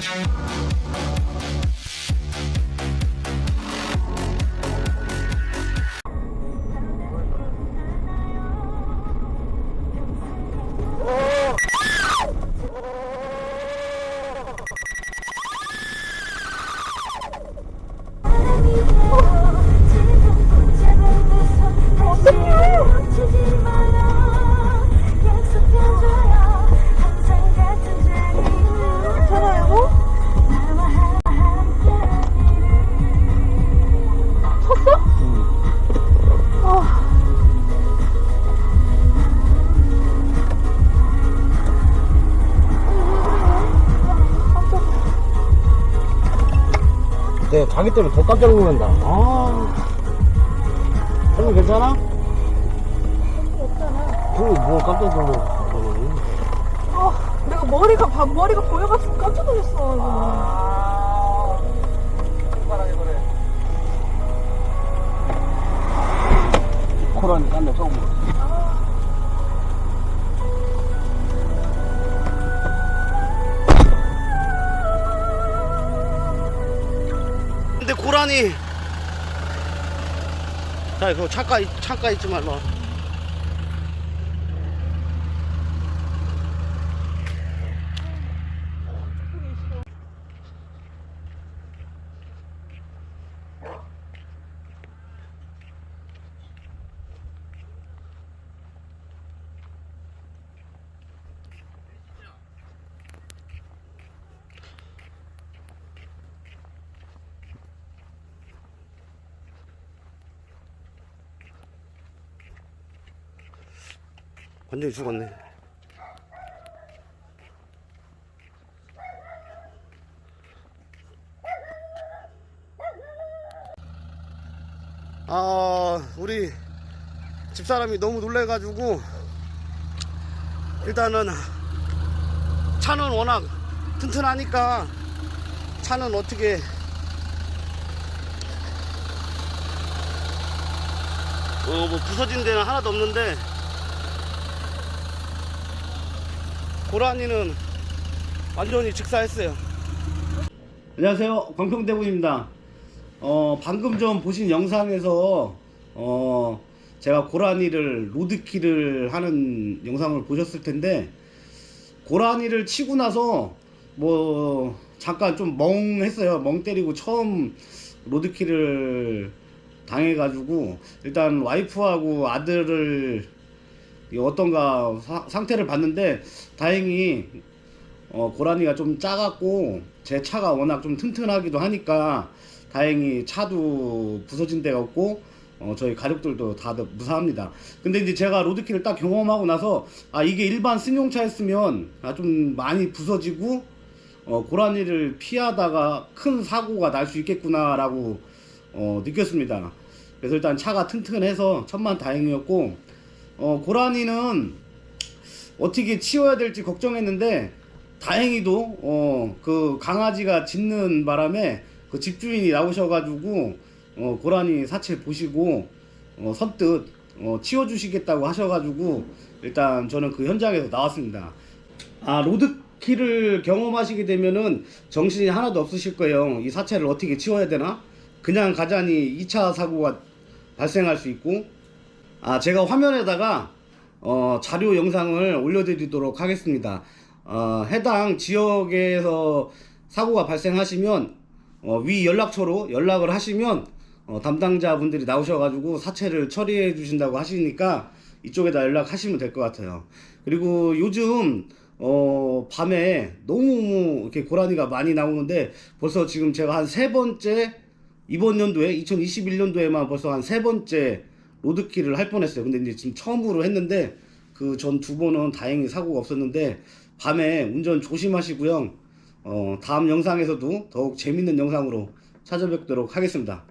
어떡해! 자기 때문에 더 깜짝 놀란다. 아. 형님 괜찮아? 없잖아. 그뭐 깜짝 놀라. 아, 내가 머리가 반 머리가 보여가지고 깜짝 놀랐어. 아. 바람이 그래. 코라니 깐네 처음 고라니. 자 그거 창가 창가 있지 말라 완전히 죽었네. 아 우리 집사람이 너무 놀래가지고 일단은 차는 워낙 튼튼하니까 차는 어떻게 어 뭐 부서진 데는 하나도 없는데 고라니는 완전히 직사했어요. 안녕하세요. 광평대군입니다. 어, 방금 전 보신 영상에서 어, 제가 고라니를 로드킬을 하는 영상을 보셨을 텐데 고라니를 치고 나서 뭐 잠깐 좀 멍했어요. 멍 때리고 처음 로드킬을 당해가지고 일단 와이프하고 아들을 이 어떤가 사- 상태를 봤는데 다행히 어, 고라니가 좀 작았고 제 차가 워낙 좀 튼튼하기도 하니까 다행히 차도 부서진 데가 없고 어, 저희 가족들도 다들 무사합니다. 근데 이제 제가 로드킬을 딱 경험하고 나서 아 이게 일반 승용차였으면 아, 좀 많이 부서지고 어, 고라니를 피하다가 큰 사고가 날 수 있겠구나라고 어, 느꼈습니다. 그래서 일단 차가 튼튼해서 천만 다행이었고 어, 고라니는 어떻게 치워야 될지 걱정했는데 다행히도 어, 그 강아지가 짖는 바람에 그 집주인이 나오셔가지고 어, 고라니 사체 보시고 어, 선뜻 어, 치워주시겠다고 하셔가지고 일단 저는 그 현장에서 나왔습니다. 아 로드킬을 경험하시게 되면은 정신이 하나도 없으실 거예요. 이 사체를 어떻게 치워야 되나? 그냥 가자니 2차 사고가 발생할 수 있고 아 제가 화면에다가 어, 자료 영상을 올려드리도록 하겠습니다. 어, 해당 지역에서 사고가 발생하시면 어, 위 연락처로 연락을 하시면 어, 담당자분들이 나오셔가지고 사체를 처리해 주신다고 하시니까 이쪽에다 연락하시면 될 것 같아요. 그리고 요즘 어, 밤에 너무 이렇게 고라니가 많이 나오는데 벌써 지금 제가 한 세 번째 이번 연도에 2021년도에만 벌써 한 세 번째 로드킬을 할 뻔했어요. 근데 이제 지금 처음으로 했는데 그 전 두 번은 다행히 사고가 없었는데 밤에 운전 조심하시고요. 어, 다음 영상에서도 더욱 재밌는 영상으로 찾아뵙도록 하겠습니다.